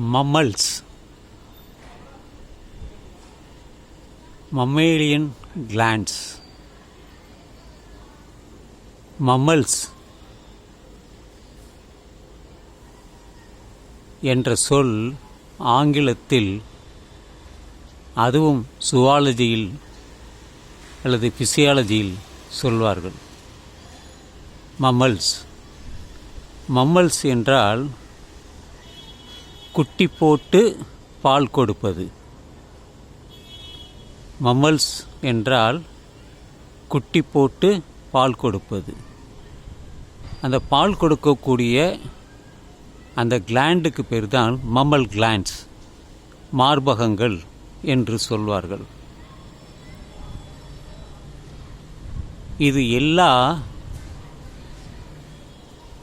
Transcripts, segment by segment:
Mammals. மம்மேலியன் glands. Mammals என்ற சொல் ஆங்கிலத்தில் அதுவும் சுவாலஜியில் அல்லது பிசியாலஜியில் சொல்வார்கள். மம்மல்ஸ். மம்மல்ஸ் என்றால் குட்டி போட்டு பால் கொடுப்பது. மம்மல்ஸ் என்றால் குட்டி போட்டு பால் கொடுப்பது. அந்த பால் கொடுக்கக்கூடிய அந்த கிளாண்டுக்கு பேர் தான் மம்மல் கிளாண்ட்ஸ் மார்பகங்கள் என்று சொல்வார்கள். இது எல்லா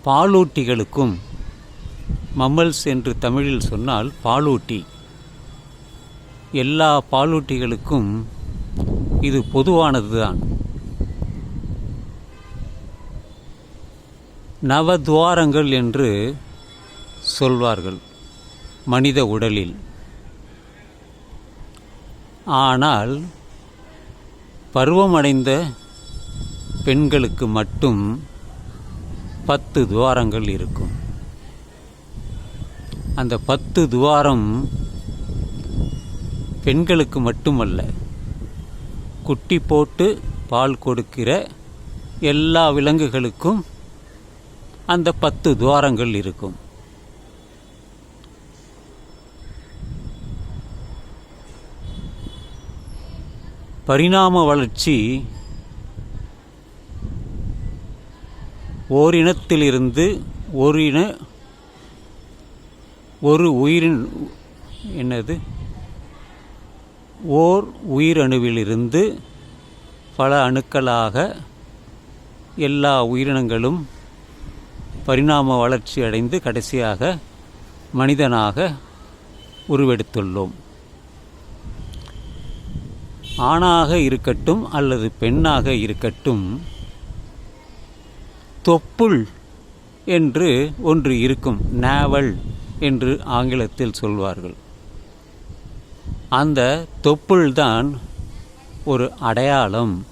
பாலூட்டிகளுக்கும் மம்மல்ஸ் என்று தமிழில் சொன்னால் பாலூட்டி. எல்லா பாலூட்டிகளுக்கும் இது பொதுவானதுதான். நவதுவாரங்கள் என்று சொல்வார்கள் மனித உடலில். ஆனால் பருவமடைந்த பெண்களுக்கு மட்டும் பத்து துவாரங்கள் இருக்கும். அந்த பத்து துவாரம் பெண்களுக்கு மட்டுமல்ல குட்டி போட்டு பால் கொடுக்கிற எல்லா விலங்குகளுக்கும் அந்த பத்து துவாரங்கள் இருக்கும். பரிணாம வளர்ச்சி ஓரினத்திலிருந்து ஓரின ஒரு உயிரின் என்னது? ஓர் உயிரணுவிலிருந்து பல அணுக்களாக எல்லா உயிரினங்களும் பரிணாம வளர்ச்சி அடைந்து கடைசியாக மனிதனாக உருவெடுத்துள்ளோம். ஆணாக இருக்கட்டும் அல்லது பெண்ணாக இருக்கட்டும் தொப்புள் என்று ஒன்று இருக்கும் நாவல் என்று ஆங்கிலத்தில் சொல்வார்கள். அந்த தொப்புள்தான் ஒரு அடையாளம்.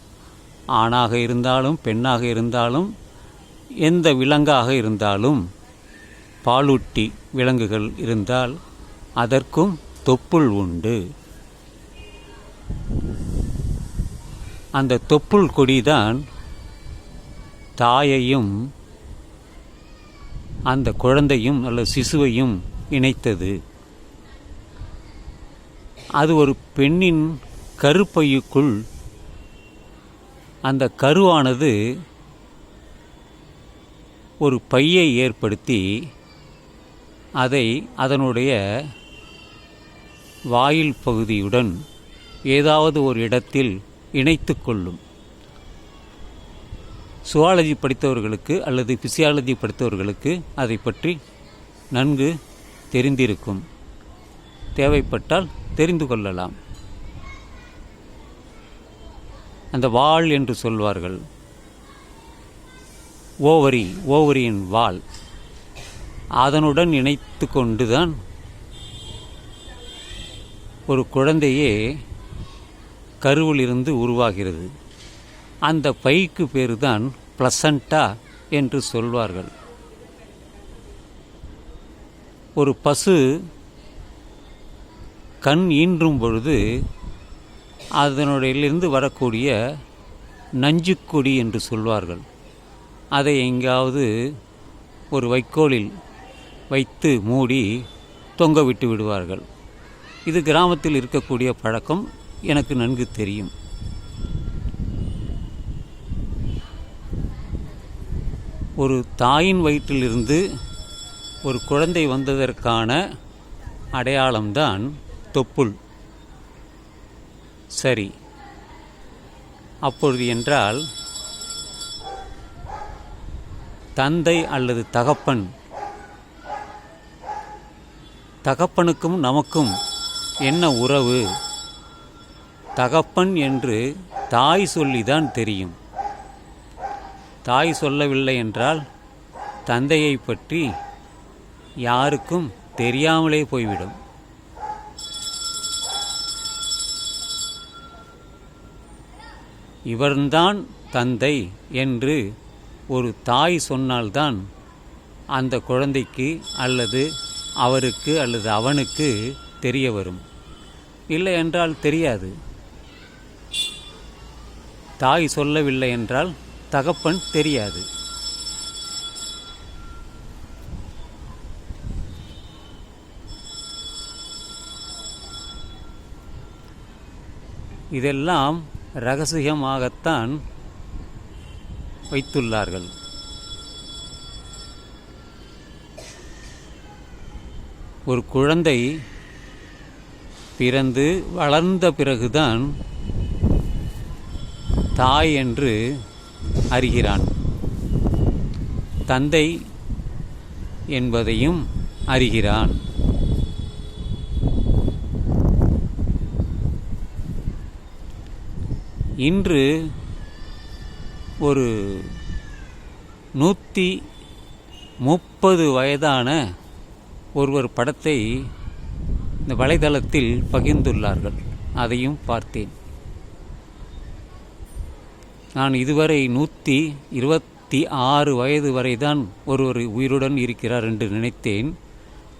ஆணாக இருந்தாலும் பெண்ணாக இருந்தாலும் எந்த விலங்காக இருந்தாலும் பாலூட்டி விலங்குகள் இருந்தால் அதற்கும் தொப்புள் உண்டு. அந்த தொப்புள் கொடிதான் தாயையும் அந்த குழந்தையும் அல்லது சிசுவையும் இணைத்தது. அது ஒரு பெண்ணின் கருப்பையுக்குள் அந்த கருவானது ஒரு பையை ஏற்படுத்தி அதை அதனுடைய வாயில் பகுதியுடன் ஏதாவது ஒரு இடத்தில் இணைத்து கொள்ளும். சுவாலஜி படித்தவர்களுக்கு அல்லது பிசியாலஜி படித்தவர்களுக்கு அதை பற்றி நன்கு தெரிந்திருக்கும். தேவைப்பட்டால் தெரிந்து கொள்ளலாம். அந்த வாள் என்று சொல்வார்கள். ஓவரி ஓவரியின் வாள். அதனுடன் இணைத்து கொண்டுதான் ஒரு குழந்தையே கருவிலிருந்து உருவாகிறது. அந்த பைக்கு பேர் தான் பிளசண்டா என்று சொல்வார்கள். ஒரு பசு கண் ஈன்றும் பொழுது அதனுடையிலிருந்து வரக்கூடிய நஞ்சுக்கொடி என்று சொல்வார்கள். அதை எங்காவது ஒரு வைக்கோலில் வைத்து மூடி தொங்க விட்டு விடுவார்கள். இது கிராமத்தில் இருக்கக்கூடிய பழக்கம் எனக்கு நன்கு தெரியும். ஒரு தாயின் வயிற்றிலிருந்து ஒரு குழந்தை வந்ததற்கான அடையாளம்தான் தொப்புள். சரி. அப்பொழுது என்றால் தந்தை அல்லது தகப்பன் தகப்பனுக்கும் நமக்கும் என்ன உறவு? தகப்பன் என்று தாய் சொல்லிதான் தெரியும். தாய் சொல்லவில்லை என்றால் தந்தையை பற்றி யாருக்கும் தெரியாமலே போய்விடும். இவர்தான் தந்தை என்று ஒரு தாய் சொன்னால்தான் அந்த குழந்தைக்கு அல்லது அவருக்கு அல்லது அவனுக்கு தெரிய வரும். இல்லை என்றால் தெரியாது. தாய் சொல்லவில்லை என்றால் தகப்பன் தெரியாது. இதெல்லாம் ரகசியமாகத்தான் வைத்துள்ளார்கள். ஒரு குழந்தை பிறந்து வளர்ந்த பிறகுதான் தாய் என்று அறிகிறான். தந்தை என்பதையும் அறிகிறான். இன்று ஒரு நூற்றி முப்பது வயதான ஒருவர் படத்தை இந்த வலைதளத்தில் பகிர்ந்துள்ளார்கள். அதையும் பார்த்தேன். நான் இதுவரை நூற்றி இருபத்தி ஆறு வயது வரைதான் ஒருவர் உயிருடன் இருக்கிறார் என்று நினைத்தேன்.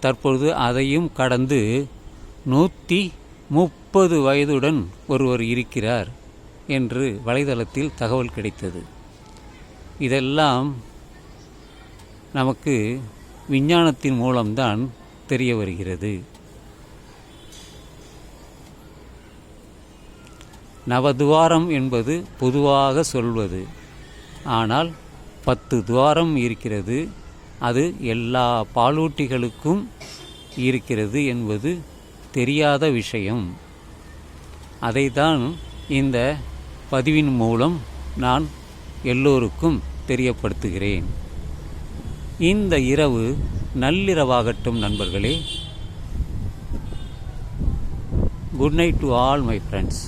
தற்பொழுது அதையும் கடந்து நூற்றி முப்பது வயதுடன் ஒருவர் இருக்கிறார் என்று வலைதளத்தில் தகவல் கிடைத்தது. இதெல்லாம் நமக்கு விஞ்ஞானத்தின் மூலம்தான் தெரிய வருகிறது. நவதுவாரம் என்பது பொதுவாக சொல்வது. ஆனால் பத்து துவாரம் இருக்கிறது அது எல்லா பாலூட்டிகளுக்கும் இருக்கிறது என்பது தெரியாத விஷயம். அதைத்தான் இந்த பதிவின் மூலம் நான் எல்லோருக்கும் தெரியப்படுத்துகிறேன். இந்த இரவு நள்ளிரவாகட்டும் நண்பர்களே. Good night to all my friends